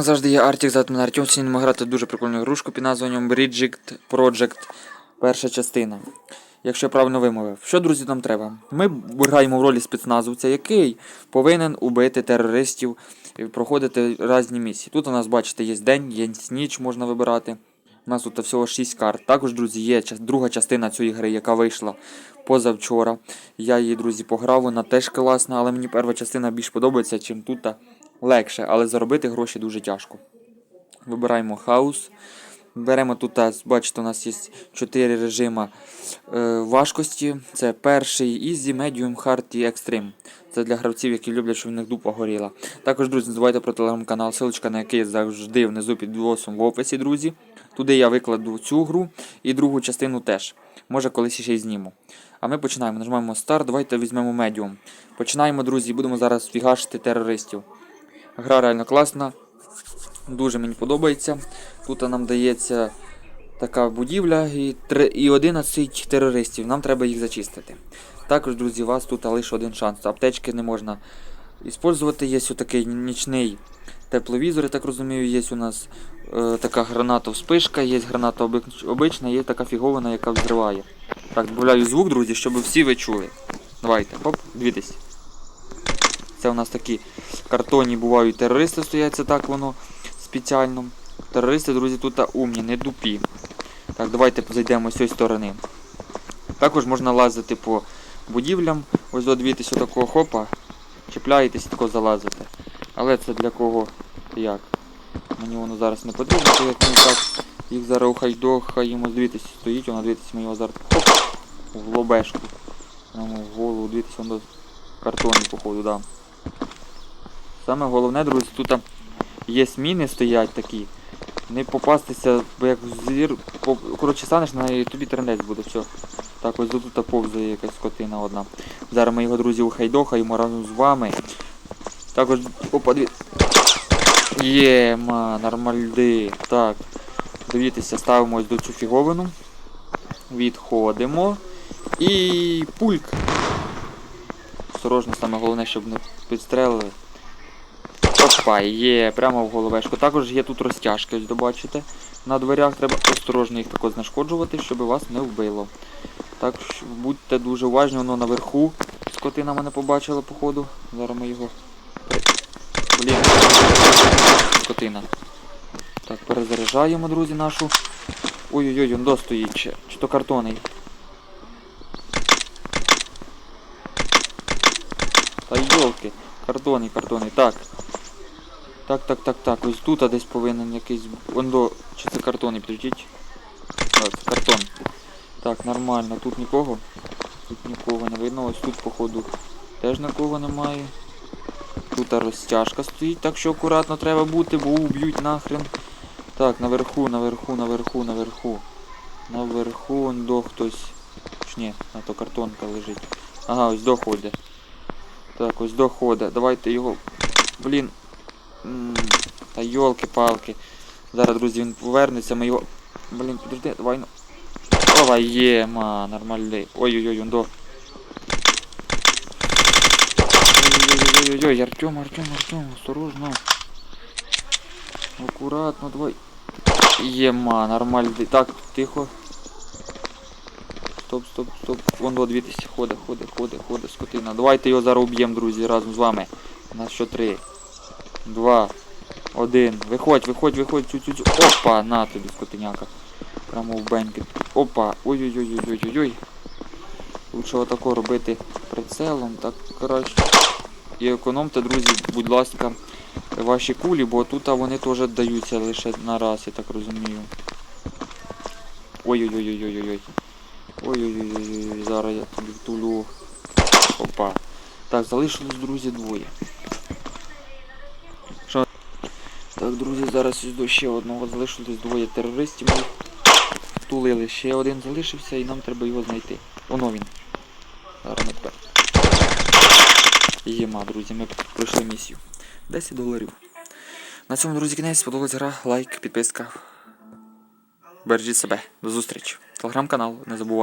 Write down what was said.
вами завжди є Артік, звати мене Артем. Сьогодні ми грати дуже прикольну ігрушку під названням Bridget Project. Перша частина. Якщо я правильно вимовив. Що, друзі, нам треба? Ми граємо в ролі спецназовця, який повинен убити терористів і проходити різні місії. Тут у нас, бачите, є день, є ніч, можна вибирати. У нас тут всього 6 карт. Також, друзі, є друга частина цієї гри, яка вийшла позавчора. Я її, друзі, пограв, вона теж класна, але мені перша частина більш подобається, чим тут легше, але заробити гроші дуже тяжко. Вибираємо хаус. Беремо тут, бачите, у нас є 4 режима е, важкості. Це перший Easy, Medium, Hard і Extreme. Це для гравців, які люблять, щоб в них дупа горіла. Також, друзі, не забувайте про телеграм-канал, ссылочка на який завжди внизу під відосом в описі, друзі. Туди я викладу цю гру і другу частину теж. Може, колись ще й зніму. А ми починаємо. Нажимаємо Start, давайте візьмемо Medium. Починаємо, друзі, будемо зараз фігашити терористів. Гра реально класна. Дуже мені подобається. Тут нам дається така будівля і, і 11 терористів. Нам треба їх зачистити. Також, друзі, у вас тут лише один шанс. Аптечки не можна використовувати. Є такий нічний тепловізор, я так розумію, є у нас е, така граната вспишка, є граната обична, є така фігована, яка взриває. Так, додаю звук, друзі, щоб всі ви чули. Давайте, хоп, дивіться. Це у нас такі картонні бувають терористи стоять, це так воно спеціально. Терористи, друзі, тут умні, не дупі. Так, давайте зайдемо з цієї сторони. Також можна лазити по будівлям. Ось додивітися такого хопа. Чіпляєтесь і тако залазите. Але це для кого як? Мені воно зараз не потрібно, як мені так. Їх зараз ухайдохаємо. Дивіться, стоїть, воно дивіться, ми його зараз хоп, в лобешку. В голову, дивіться, воно картонний, походу, да. Саме головне, друзі, тут є міни стоять такі. Не попастися, бо як. По... Коротше, станеш на неї, тобі трендець буде, все. Так, ось тут повзає якась скотина одна. Зараз ми його, друзі, ухайдохаємо разом з вами. Також. Опа, дві. Є, ма, нормальди. Так. Дивіться, ставимо ось до цю фіговину. Відходимо. І пульк. Осторожно, саме головне, щоб не підстрелили. Опа, є, прямо в головешку. Також є тут розтяжки, ось добачите. На дверях треба осторожно їх тако знешкоджувати, щоб вас не вбило. Так будьте дуже уважні, воно наверху. Скотина мене побачила, походу. Зараз ми його. Блін. Скотина. Так, перезаряджаємо, друзі, нашу. Ой-ой-ой, він достоїть ще. Чи то картонний. Та йолки. Картони, картони. Так. Так, так, так, так. Ось тут а десь повинен якийсь. Ондо. Чи це картони, підождіть. Так, це картон. Так, нормально. Тут нікого. Тут нікого не видно. Ось тут, походу, теж нікого немає. Тут розтяжка стоїть, так що акуратно треба бути, бо уб'ють нахрен. Так, наверху, наверху, наверху, наверху. Наверху ондо хтось. Чи ні, а то картонка лежить. Ага, ось доходить. Так, ось доходить. Давайте його. Блін. Та йолки-палки. Зараз, друзі, він повернеться, ми його. Блін, підожди, давай ну. Ова, є, ма, нормальний. Ой-ой-ой, он до. Ой-ой-ой, Артем, Артем, Артем, осторожно. Аккуратно, давай. Єма, нормальний. Так, тихо. Стоп, стоп, стоп. Вон до 2000 ходить, ходить, ходить, ходить, скотина. Давайте його зараз уб'ємо, друзі, разом з вами. У нас що три. Два. Один. Виходь, виходь, виходь, цю цю цю. Опа, на тобі, скотиняка. Прямо в беньки. Опа. Ой-ой-ой-ой-ой-ой. Лучше отако робити прицелом, так краще. І економте, друзі, будь ласка, ваші кулі, бо тут вони теж даються лише на раз, я так розумію. Ой-ой-ой-ой-ой-ой. Ой-ой-ой-ой, зараз я тобі втулю. Опа. Так, залишилось, друзі, двоє. Що? Так, друзі, зараз до ще одного залишилось двоє терористів. Ми втулили. Ще один залишився і нам треба його знайти. Воно він. Зараз ми тепер. Єма, друзі, ми пройшли місію. 10 доларів. На цьому, друзі, кінець сподобалась гра, лайк, підписка. Бережіть себе. До зустрічі. Телеграм-канал, не забувайте.